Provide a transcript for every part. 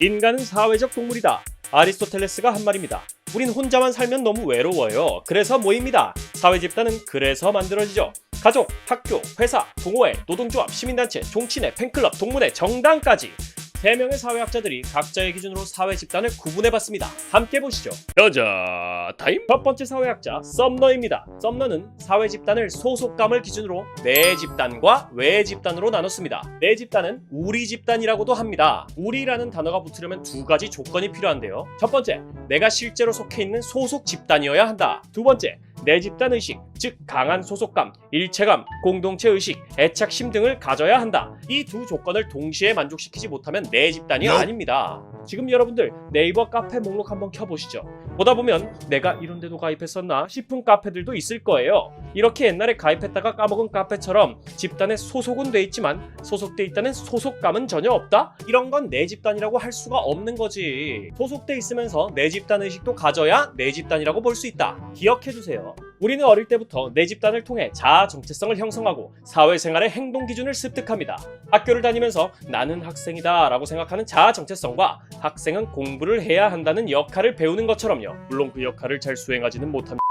인간은 사회적 동물이다. 아리스토텔레스가 한 말입니다. 우린 혼자만 살면 너무 외로워요. 그래서 모입니다. 사회 집단은 그래서 만들어지죠. 가족, 학교, 회사, 동호회, 노동조합, 시민단체, 종친회, 팬클럽, 동문회, 정당까지 세 명의 사회학자들이 각자의 기준으로 사회 집단을 구분해봤습니다. 함께 보시죠. 여자 타임 첫 번째 사회학자 썸너입니다. 썸너는 사회 집단을 소속감을 기준으로 내 집단과 외 집단으로 나눴습니다. 내 집단은 우리 집단이라고도 합니다. 우리라는 단어가 붙으려면 두 가지 조건이 필요한데요. 첫 번째, 내가 실제로 속해 있는 소속 집단이어야 한다. 두 번째, 내 집단 의식, 즉 강한 소속감, 일체감, 공동체 의식, 애착심 등을 가져야 한다. 이 두 조건을 동시에 만족시키지 못하면 내 집단이. 아닙니다. 지금 여러분들 네이버 카페 목록 한번 켜보시죠. 보다 보면 내가 이런 데도 가입했었나 싶은 카페들도 있을 거예요. 이렇게 옛날에 가입했다가 까먹은 카페처럼 집단에 소속은 돼 있지만 소속돼 있다는 소속감은 전혀 없다? 이런 건 내 집단이라고 할 수가 없는 거지. 소속돼 있으면서 내 집단 의식도 가져야 내 집단이라고 볼 수 있다. 기억해 주세요. 우리는 어릴 때부터 내 집단을 통해 자아 정체성을 형성하고 사회생활의 행동 기준을 습득합니다. 학교를 다니면서 나는 학생이다 라고 생각하는 자아 정체성과 학생은 공부를 해야 한다는 역할을 배우는 것처럼요. 물론 그 역할을 잘 수행하지는 못합니다.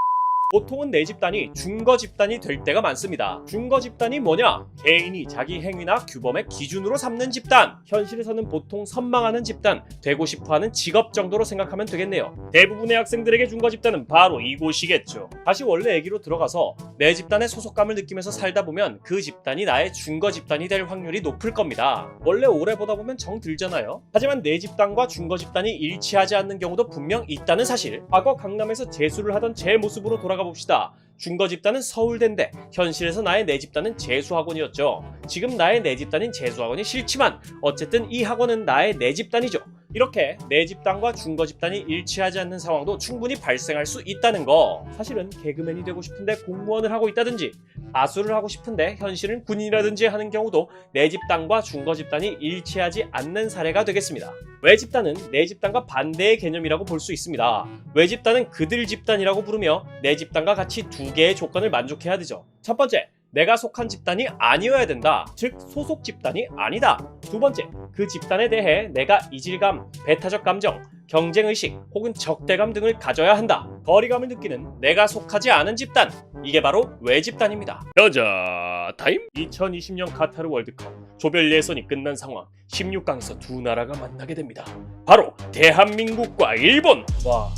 보통은 내 집단이 중거 집단이 될 때가 많습니다. 중거 집단이 뭐냐? 개인이 자기 행위나 규범의 기준으로 삼는 집단. 현실에서는 보통 선망하는 집단, 되고 싶어 하는 직업 정도로 생각하면 되겠네요. 대부분의 학생들에게 중거 집단은 바로 이곳이겠죠. 다시 원래 얘기로 들어가서 내 집단의 소속감을 느끼면서 살다 보면 그 집단이 나의 중거 집단이 될 확률이 높을 겁니다. 원래 오래 보다 보면 정 들잖아요. 하지만 내 집단과 중거 집단이 일치하지 않는 경우도 분명 있다는 사실. 과거 강남에서 재수를 하던 제 모습으로 돌아 가 봅시다. 중거 집단은 서울대인데 현실에서 나의 내 집단은 재수학원이었죠. 지금 나의 내 집단인 재수학원이 싫지만 어쨌든 이 학원은 나의 내 집단이죠. 이렇게 내 집단과 중거 집단이 일치하지 않는 상황도 충분히 발생할 수 있다는 거. 사실은 개그맨이 되고 싶은데 공무원을 하고 있다든지 가수를 하고 싶은데 현실은 군인이라든지 하는 경우도 내 집단과 중거 집단이 일치하지 않는 사례가 되겠습니다. 외 집단은 내 집단과 반대의 개념이라고 볼 수 있습니다. 외 집단은 그들 집단이라고 부르며 내 집단과 같이 두 개의 조건을 만족해야 되죠. 첫 번째, 내가 속한 집단이 아니어야 된다. 즉, 소속 집단이 아니다. 두 번째, 그 집단에 대해 내가 이질감, 배타적 감정, 경쟁의식 혹은 적대감 등을 가져야 한다. 거리감을 느끼는 내가 속하지 않은 집단. 이게 바로 외집단입니다. 여자 타임 2020년 카타르 월드컵 조별 예선이 끝난 상황 16강에서 두 나라가 만나게 됩니다. 바로 대한민국과 일본. 와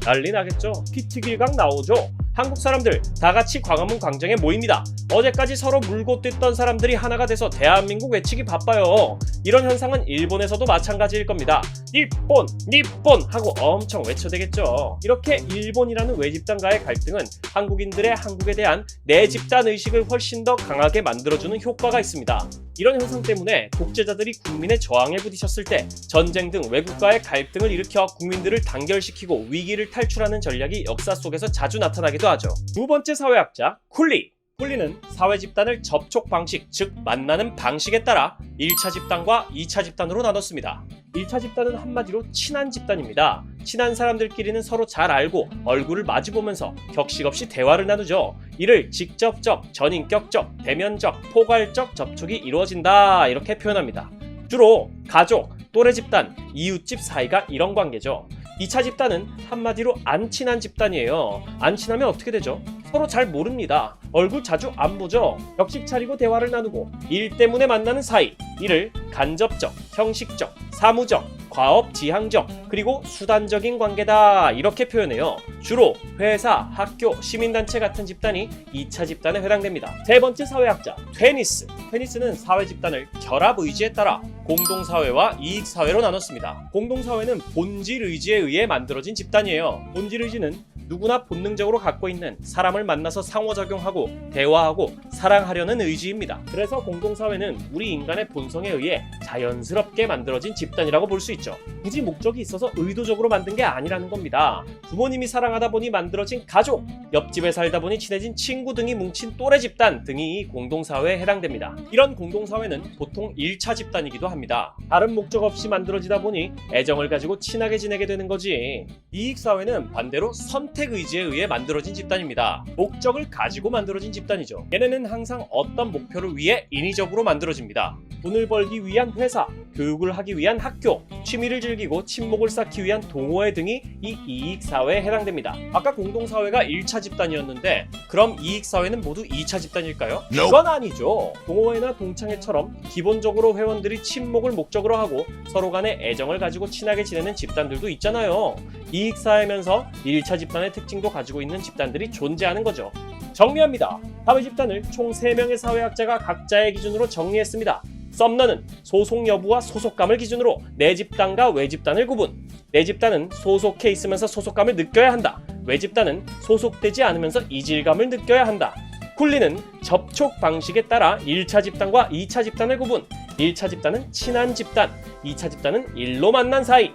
난리 나겠죠? 피튀길각 나오죠? 한국 사람들 다 같이 광화문 광장에 모입니다. 어제까지 서로 물고 뜯던 사람들이 하나가 돼서 대한민국 외치기 바빠요. 이런 현상은 일본에서도 마찬가지일 겁니다. 일본, 니폰 하고 엄청 외쳐대겠죠. 이렇게 일본이라는 외집단과의 갈등은 한국인들의 한국에 대한 내 집단 의식을 훨씬 더 강하게 만들어주는 효과가 있습니다. 이런 현상 때문에 독재자들이 국민의 저항에 부딪혔을 때 전쟁 등 외국과의 갈등을 일으켜 국민들을 단결시키고 위기를 탈출하는 전략이 역사 속에서 자주 나타나 기도 하죠. 두 번째 사회학자 쿨리. 쿨리는 사회 집단을 접촉 방식, 즉 만나는 방식에 따라 1차 집단과 2차 집단으로 나눴습니다. 1차 집단은 한마디로 친한 집단입니다. 친한 사람들끼리는 서로 잘 알고 얼굴을 마주보면서 격식 없이 대화를 나누죠. 이를 직접적, 전인격적, 대면적, 포괄적 접촉이 이루어진다 이렇게 표현합니다. 주로 가족, 또래 집단, 이웃집 사이가 이런 관계죠. 2차 집단은 한마디로 안 친한 집단이에요. 안 친하면 어떻게 되죠? 서로 잘 모릅니다. 얼굴 자주 안 보죠. 격식 차리고 대화를 나누고 일 때문에 만나는 사이. 이를 간접적, 형식적, 사무적, 과업 지향적, 그리고 수단적인 관계다. 이렇게 표현해요. 주로 회사, 학교, 시민단체 같은 집단이 2차 집단에 해당됩니다. 세 번째 사회학자, 테니스. 테니스는 사회 집단을 결합 의지에 따라 공동사회와 이익사회로 나눴습니다. 공동사회는 본질 의지에 의해 만들어진 집단이에요. 본질 의지는 누구나 본능적으로 갖고 있는 사람을 만나서 상호작용하고 대화하고 사랑하려는 의지입니다. 그래서 공동사회는 우리 인간의 본성에 의해 자연스럽게 만들어진 집단이라고 볼 수 있죠. 굳이 목적이 있어서 의도적으로 만든 게 아니라는 겁니다. 부모님이 사랑하다 보니 만들어진 가족, 옆집에 살다 보니 친해진 친구 등이 뭉친 또래 집단 등이 공동사회에 해당됩니다. 이런 공동사회는 보통 1차 집단이기도 합니다. 다른 목적 없이 만들어지다 보니 애정을 가지고 친하게 지내게 되는 거지. 이익사회는 반대로 선택 의지에 의해 만들어진 집단입니다. 목적을 가지고 만들어진 집단이죠. 얘네는 항상 어떤 목표를 위해 인위적으로 만들어집니다. 돈을 벌기 위한 회사, 교육을 하기 위한 학교, 취미를 즐기고 친목을 쌓기 위한 동호회 등이 이 이익사회에 해당됩니다. 아까 공동사회가 1차 집단이었는데 그럼 이익사회는 모두 2차 집단일까요? 그건 아니죠. 동호회나 동창회처럼 기본적으로 회원들이 친목을 목적으로 하고 서로 간에 애정을 가지고 친하게 지내는 집단들도 있잖아요. 이익사회면서 1차 집단의 특징도 가지고 있는 집단들이 존재하는 거죠. 정리합니다. 사회 집단을 총 3명의 사회학자가 각자의 기준으로 정리했습니다. 썸너는 소속 여부와 소속감을 기준으로 내 집단과 외 집단을 구분. 내 집단은 소속해 있으면서 소속감을 느껴야 한다. 외 집단은 소속되지 않으면서 이질감을 느껴야 한다. 쿨리는 접촉 방식에 따라 1차 집단과 2차 집단을 구분. 1차 집단은 친한 집단, 2차 집단은 일로 만난 사이.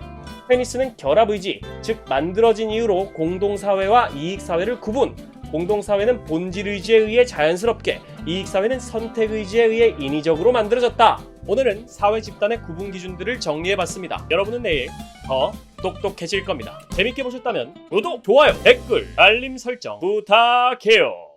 페니스는 결합의지, 즉 만들어진 이유로 공동사회와 이익사회를 구분. 공동사회는 본질 의지에 의해 자연스럽게, 이익사회는 선택 의지에 의해 인위적으로 만들어졌다. 오늘은 사회 집단의 구분 기준들을 정리해봤습니다. 여러분은 내일 더 똑똑해질 겁니다. 재밌게 보셨다면 구독, 좋아요, 댓글, 알림 설정 부탁해요.